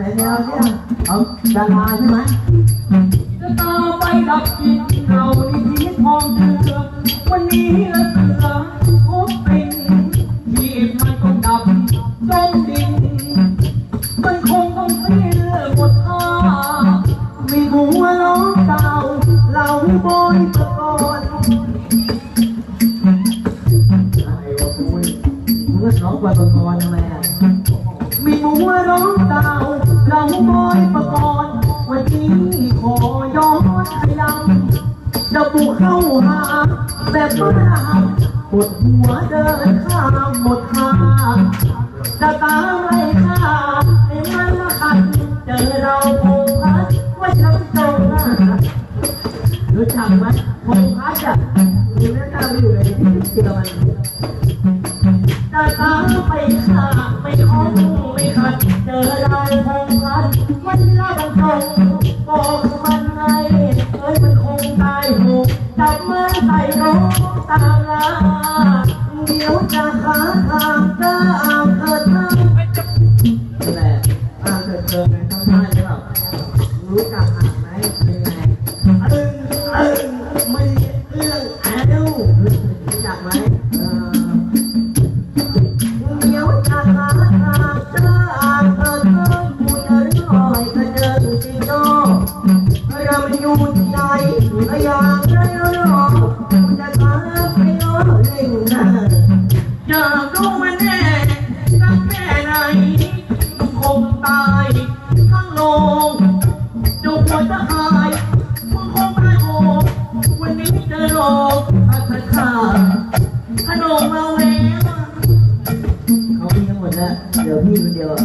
ไหนแนวเนี่ยเอาดาราใช่ไหมจะตาไปดับกินเราในชีวิตทองเดือวันนี้ละเสือพบเป็นชีพมันต้องดับจมดิน มันคงต้องเสียหมดท่ามีหัวล้อเก่าเหล่าบอยตะกอนไอ้วะคุณมึงก็ร้องกว่าตะกอนทำไมอะมีหัวร้องเก่า อนขยำจะบุกเข้าหาแบบบ้าปวดหัวเดินข้ามหมดทางจะตามไล่ฆ่าให้มันละคันเจอเราคงพัดว่าช้ำตรงหน้ารู้จักไหมคงพัดอะดูหน้าตาไม่อยู่ในที่เดียวมันจะตามไปฆ่าไม่คงไม่ขัดเจอเราคงพัดมันละบัง ดี๋ยวจะหาทางจะเอาเธอทางแหละอ่านเถิดเทิงไงทำได้หรือเปล่ารู้จักอ่านไหมเป็นไงอึ้งอึ้งไม่เอื้องแอดรู้จักไหมเออเดี๋ยวจะหาทางจะเอาเธอทางกูจะรอยกระเจิงจิงโจ้เรามันอยู่ที่ไหนก็อย่า อยากรู้มันแน่รักแค่ไหนคงตายทั้งโลงเจ้าหัวจะหายมึงคงตายโหงวันนี้เจอโลกอาจจะขาดขนมมาแววเขามีทั้งหมดแล้วเดี๋ยวพี่คนเดียวอะ